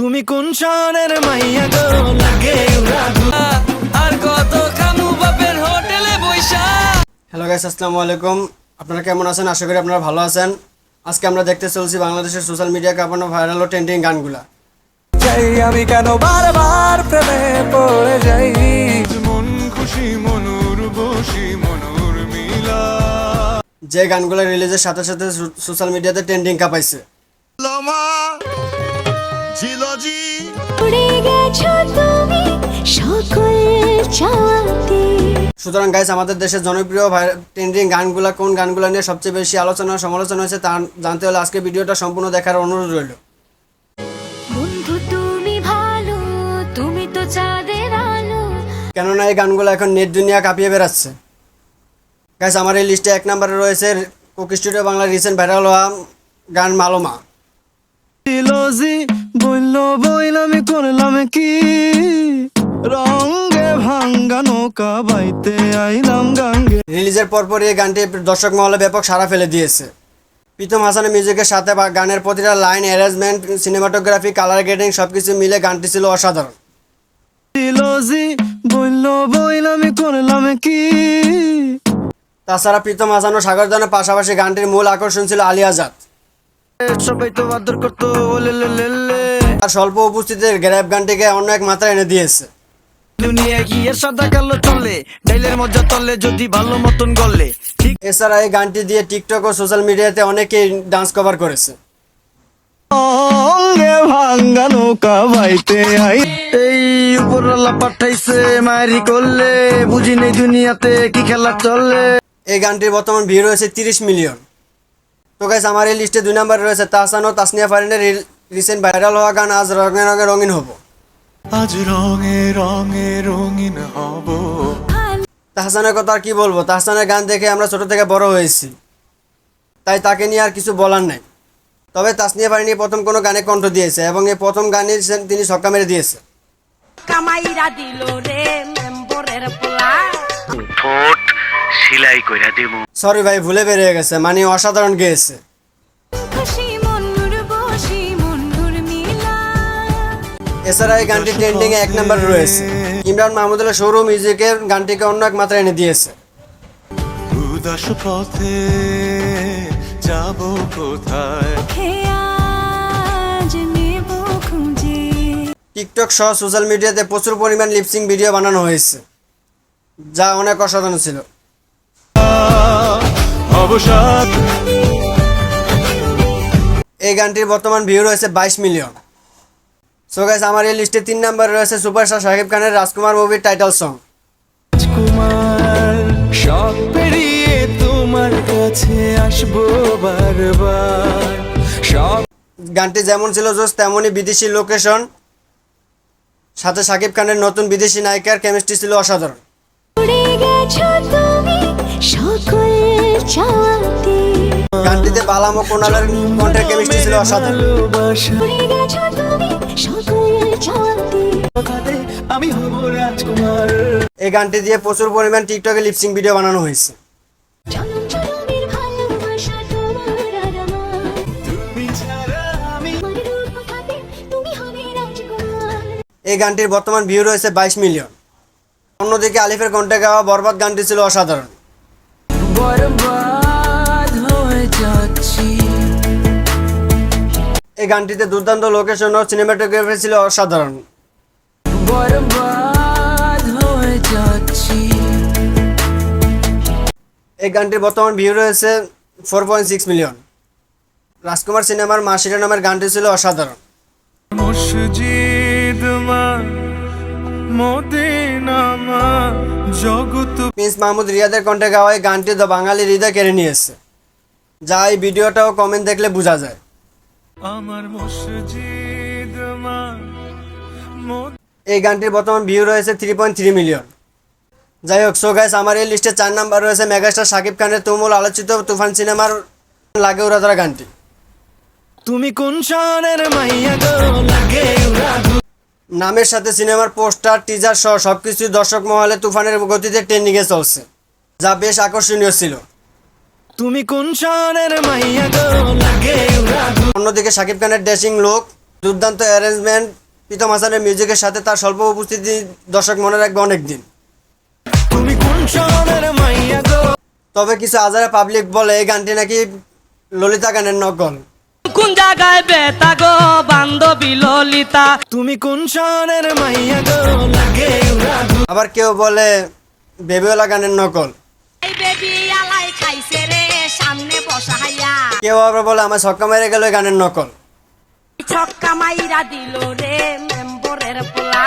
তুমি কোন শহরের মাইয়া গো? লাগে আর কত খামু বাপের হোটেলে বৈশা। হ্যালো গাইস আসসালামু আলাইকুম। আপনারা কেমন আছেন? আশা করি আপনারা ভালো আছেন। আজকে আমরা দেখতে চলছি বাংলাদেশের সোশ্যাল মিডিয়া কাঁপানো ভাইরাল ও ট্রেন্ডিং গানগুলা। যাই আমি কেন বারবার প্রেমে পড়ে যাই? মন খুশি মনুর বসি মনুর মিলা। যে গানগুলো রিলিজের সাথে সাথে সোশ্যাল মিডিয়াতে ট্রেন্ডিং কাঁপাইছে লমা জিলজি। উড়ে গেছো তুমি সকল চাওয়াতে। সুতরাং গাইস আমাদের দেশের জনপ্রিয় ট্রেন্ডিং গানগুলা কোন গানগুলো নিয়ে সবচেয়ে বেশি আলোচনা সমালোচনা হয়েছে তা জানতে হলে আজকে ভিডিওটা সম্পূর্ণ দেখার অনুরোধ রইল। বন্ধু তুমি ভালো তুমি তো চাঁদের আলো। কেননা এই গানগুলো এখন নেট দুনিয়া কাঁপিয়ে বেড়াচ্ছে। গাইস আমার এই লিস্টে এক নম্বরে রয়েছে Coke Studio Bangla recent viral হওয়া গান মালোমা। বলল বইল আমি করলাম কি? রঙ্গে ভাঙ্গা নৌকা বাইতে আইলাম গাঙ্গে। রিলিজের পরপরই এই গানটি দর্শক মহলে ব্যাপক সাড়া ফেলে দিয়েছে। প্রীতম হাসানের মিউজিকের সাথে বা গানের প্রতিটা line arrangement cinematography colour grading সব কিছু মিলে গানটি ছিল অসাধারণ। তাছাড়া প্রীতম হাসান ও সাগর দানের পাশাপাশি গানটির মূল আকর্ষণ ছিল আলী আজাদ। সবাই তো আদর করতো আর স্বল্প উপস্থিতির গ্র্যাপ গানটিকে অন্য এক মাত্রায় এনে দিয়েছে। দুনিয়া গিয়ে সাদা কালো চলে ডাইলের মজা তলে যদি ভালো মতন গলে। ঠিক এছাড়া এই গানটি দিয়ে টিকটক ও সোশ্যাল মিডিয়াতে অনেকেই ডান্স কভার করেছে। অঙ্গে ভাঙ্গা নৌকা বাইতে আই। এই উপরওয়ালা পাঠাইছে মারি করলে। বুঝি নেই দুনিয়াতে কি খেলা চলে। এই গানটির বর্তমান ভিউ রয়েছে তিরিশ মিলিয়ন। তো গাইস আমার এই লিস্টে দুই নম্বরে রয়েছে তাহসান ও তাসনিয়া ফারিনের রিসেন্ট ভাইরাল হওয়া গান আজ রঙে রঙে রঙিন হব। আজ রঙে রঙে রঙিন হব। তাহসানের কথা আর কি বলব? তাহসানের গান দেখে আমরা ছোট থেকে বড় হয়েছি। তাই তাকে নিয়ে আর কিছু বলার নাই। তবে তাসনিয়া ফারিনি প্রথম কোনো গানে কণ্ঠ দিয়েছে এবং এই প্রথম গানে তিনি ছক্কা মেরে দিয়েছে। কামাইরা দিল রে মেম্বরের পোলা। ঠোঁট সিলাই কইরা দিমু। সরি ভাই ভুলে বেরিয়ে গেছে। মানে অসাধারণ গেয়েছে। খুশি এছাড়া এই গানটি ট্রেন্ডিং এ এক নম্বরে রয়েছে। ইমরান মাহমুদুল্লাহ সৌর মিউজিকের গানটিকে অন্য এক মাত্রায় এনে দিয়েছে। উদাস পথে যাব কোথায়? টিকটক সহ সোশ্যাল মিডিয়াতে প্রচুর পরিমাণ লিপসিং ভিডিও বানানো হয়েছে যা অনেক অসাধারণ ছিল। এই গানটির বর্তমান ভিউ রয়েছে বাইশ মিলিয়ন। সো গাইস আমার এই লিস্টে তিন নম্বরে রয়েছে সুপারস্টার শাকিব খানের রাজকুমার মুভির টাইটেল সং কুমার সব পেরিয়ে তোমার কাছে আসব বারবার। সব গানটি যেমন ছিল জোস তেমনই বিদেশি লোকেশন সাথে শাকিব খানের নতুন বিদেশি নায়িকার কেমিস্ট্রি ছিল অসাধারণ। গানটিতে বালাম ও কোনালের কণ্ঠের কেমিস্ট্রি ছিল অসাধারণ। আমি হব রাজকুমার। এই গানটি দিয়ে প্রচুর পরিমাণ টিকটকে লিপসিং ভিডিও বানানো হয়েছে। এই গানটির বর্তমান ভিউ রয়েছে বাইশ মিলিয়ন অন্যদিকে আলিফের কণ্ঠে গাওয়া বরবাদ গানটি ছিল অসাধারণ। এই গানটিতে দুর্দান্ত লোকেশন ও সিনেমাটোগ্রাফি ছিল অসাধারণ। এই গানটির বর্তমান ভিউ রয়েছে four point six million Rajkumar সিনেমার মাসিরা নামের গানটি ছিল অসাধারণ। প্রিন্স মাহমুদ রিয়াদের কণ্ঠে গাওয়া এই গানটি দ্য বাঙালি হৃদয় কেড়ে নিয়েছে। যা এই ভিডিওটাও কমেন্ট দেখলে বোঝা যায়। আমার মসজিদ এই গানটির বর্তমান ভিউ রয়েছে থ্রি পয়েন্ট থ্রি মিলিয়ন যাই হোক সো গাইস আমার এই লিস্টে চার নাম্বার রয়েছে মেগাস্টার শাকিব খানের তুমুল আলোচিত তুফান সিনেমার লাগে উড়াধরা গানটি। তুমি কোন শহরের মাইয়া গো? লাগে নামের সাথে সিনেমার পোস্টার টিজার সহ সবকিছু দর্শক মহলে তুফানের গতিতে ট্রেন্ডিংয়ে চলছে যা বেশ আকর্ষণীয় ছিল। তুমি কোন শহরের মাইয়া গো লাগে অন্যদিকে শাকিব খানের ড্রেসিং লুক দুর্দান্ত অ্যারেঞ্জমেন্ট প্রীতম হাসানের মিউজিকের সাথে তার স্বল্প উপস্থিতি দর্শক মনে রাখবে অনেক দিন তুমি কোন শহরের মাইয়া গো? তবে কিছু আজারে পাবলিক বলে এই গানটি নাকি ললিতা গানের নকল। কোন জায়গায় বেতা গো বান্ধবী ললিতা? তুমি কোন শহরের মাইয়া গো লাগে আবার কেউ বলে বেবিওলা গানের নকল। কেউ আবার বলে আমার ছক্কা মেরে গেল এই গানের নকল। ছক্কা মাইরা দিল রে মেম্বরের পোলা।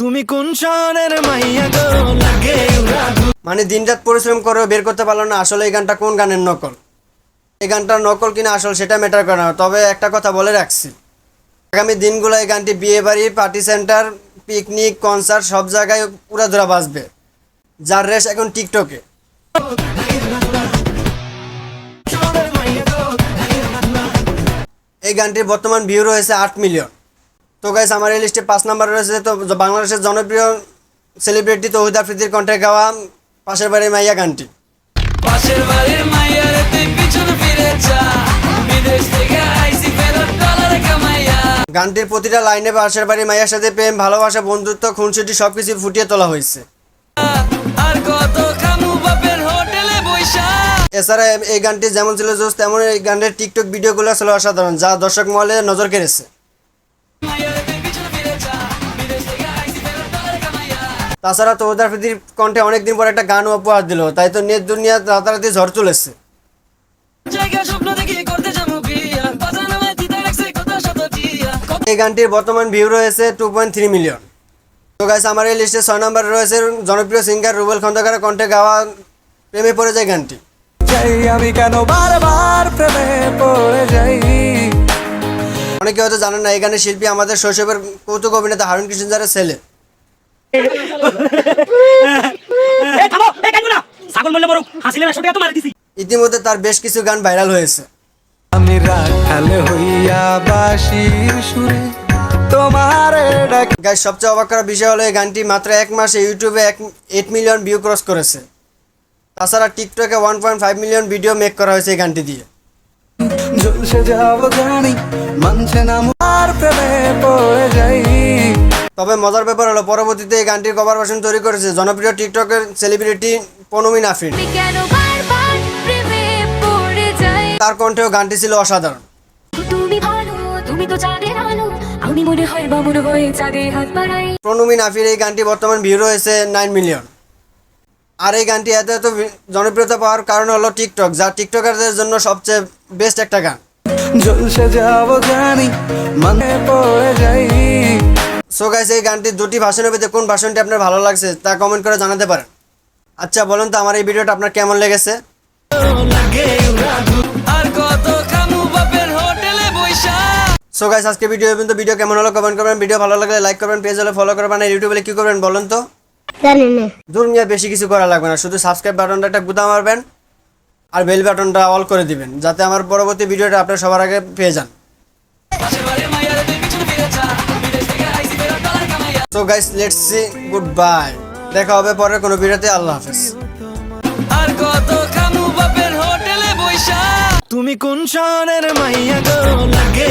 তুমি কোন শহরের মাইয়া গো? লাগে মানে দিনরাত পরিশ্রম করে বের করতে পারল না আসলে এই গানটা কোন গানের নকল? এই গানটা নকল কিনা আসল সেটা ম্যাটার করে না। তবে একটা কথা বলে রাখছি। আগামী দিনগুলো এই গানটি বিয়ে বাড়ি পার্টি সেন্টার পিকনিক কনসার্ট সব জায়গায় উড়াধুরা বাজবে। যার রেশ এখন টিকটকে এই গানটির বর্তমান ভিউ রয়েছে আট মিলিয়ন তো গাইস আমার এই লিস্টে পাঁচ নাম্বার রয়েছে তো বাংলাদেশের জনপ্রিয় সেলিব্রিটি তৌহিদ আফ্রিদির কণ্ঠে গাওয়া পাশের বাড়ির মাইয়া গানটি। পাশের বাড়ির মাইয়ার তুই পিছন ফিরে যা। বিদেশ থেকে আইসি ফেরত ডলার কামাইয়া। গানটির প্রতিটা লাইনে পাশের বাড়ির মাইয়ার সাথে প্রেম ভালোবাসা বন্ধুত্ব খুনসুটি সবকিছু ফুটিয়ে তোলা হয়েছে। আর কত খামু বাপের হোটেলে বৈশা এছাড়া এই গানটি যেমন ছিল জোস তেমন এই গানের টিকটক ভিডিওগুলো ছিল অসাধারণ, যা দর্শক মহলে নজর কেড়েছে। তাছাড়া তৌহিদ আফ্রিদির কণ্ঠে অনেকদিন পর একটা গান উপহার দিল, তাই তো নেট দুনিয়া রাতারাতি ঝড় চলেছে এই গানটির বর্তমান ভিউ রয়েছে টু পয়েন্ট থ্রি মিলিয়ন তো গাইস আমার এই লিস্টে ছয় নম্বরে রয়েছে জনপ্রিয় সিঙ্গার রুবেল খন্দকারের কণ্ঠে গাওয়া প্রেমে পড়ে যায় গানটি। যাই আমি কেন বারবার প্রেমে পড়ে যাই? অনেকে হয়তো জানেন না এই গানের শিল্পী আমাদের শৈশবের কৌতুক অভিনেতা হারুন কৃষ্ণজারের ছেলে। ছাগল মরলে মরুক হাসিলে একশো টাকা তো মারি দিছি। ইতিমধ্যে তার বেশ কিছু গান ভাইরাল হয়েছে। আমি রাখাল হইয়া বাসির সুরে তোমার গাইস সবচেয়ে অবাক করার বিষয় হলো এই গানটি মাত্র এক মাসে ইউটিউবে এক এইট মিলিয়ন ভিউ ক্রস করেছে। তাছাড়া টিকটকে one point five million video make করা হয়েছে এই গানটি দিয়ে। তবে মজার ব্যাপার হলো পরবর্তীতে এই গানটির কভার ভার্সন তৈরি করেছে জনপ্রিয় টিকটকের সেলিব্রিটি পনমি নাফিন আমি কেন বারবার প্রেমে পড়ে যাই? তার কণ্ঠেও গানটি ছিল অসাধারণ। তুমি ভালো তুমি তো চাঁদের আলো আমি মনে হয় বামন হয়ে চাঁদে হাত বাড়াই। প্রণমী নাফির এই গানটি বর্তমান ভিউ রয়েছে নাইন মিলিয়ন আর এই গানটি এত এত জনপ্রিয়তা পাওয়ার কারণ হলো টিকটক যা টিকটকারদের জন্য সবচেয়ে বেস্ট একটা গান। ঝলসে যাব জানি মানে পড়ে যাই সো গাইস এই গানটির দুটি ভাষণের ভিতরে কোন ভাষণটি আপনার ভালো লাগছে তা কমেন্ট করে জানাতে পারেন। আচ্ছা বলুন তো আমার এই ভিডিওটা আপনার কেমন লেগেছে? সো গাইস আজকে ভিডিও কিন্তু ভিডিও কেমন হলো কমেন্ট করবেন। ভিডিও ভালো লাগলে লাইক করবেন পেজ হলে ফলো করবেন। আর ইউটিউবে কি করবেন বলুন তো। দূর নিয়ে বেশি কিছু করা লাগবে না শুধু সাবস্ক্রাইব বাটনটা একটা গুদা মারবেন আর বেল বাটনটা অল করে দিবেন যাতে আমার পরবর্তী ভিডিওটা আপনার সবার আগে পেয়ে যান। So guys let's see good bye দেখা হবে পরের কোনো ভিডিওতে আল্লাহ হাফেজ। আর কত খামু বাপের হোটেলে বৈশা তুমি কোন শহরের মাইয়া গো লাগে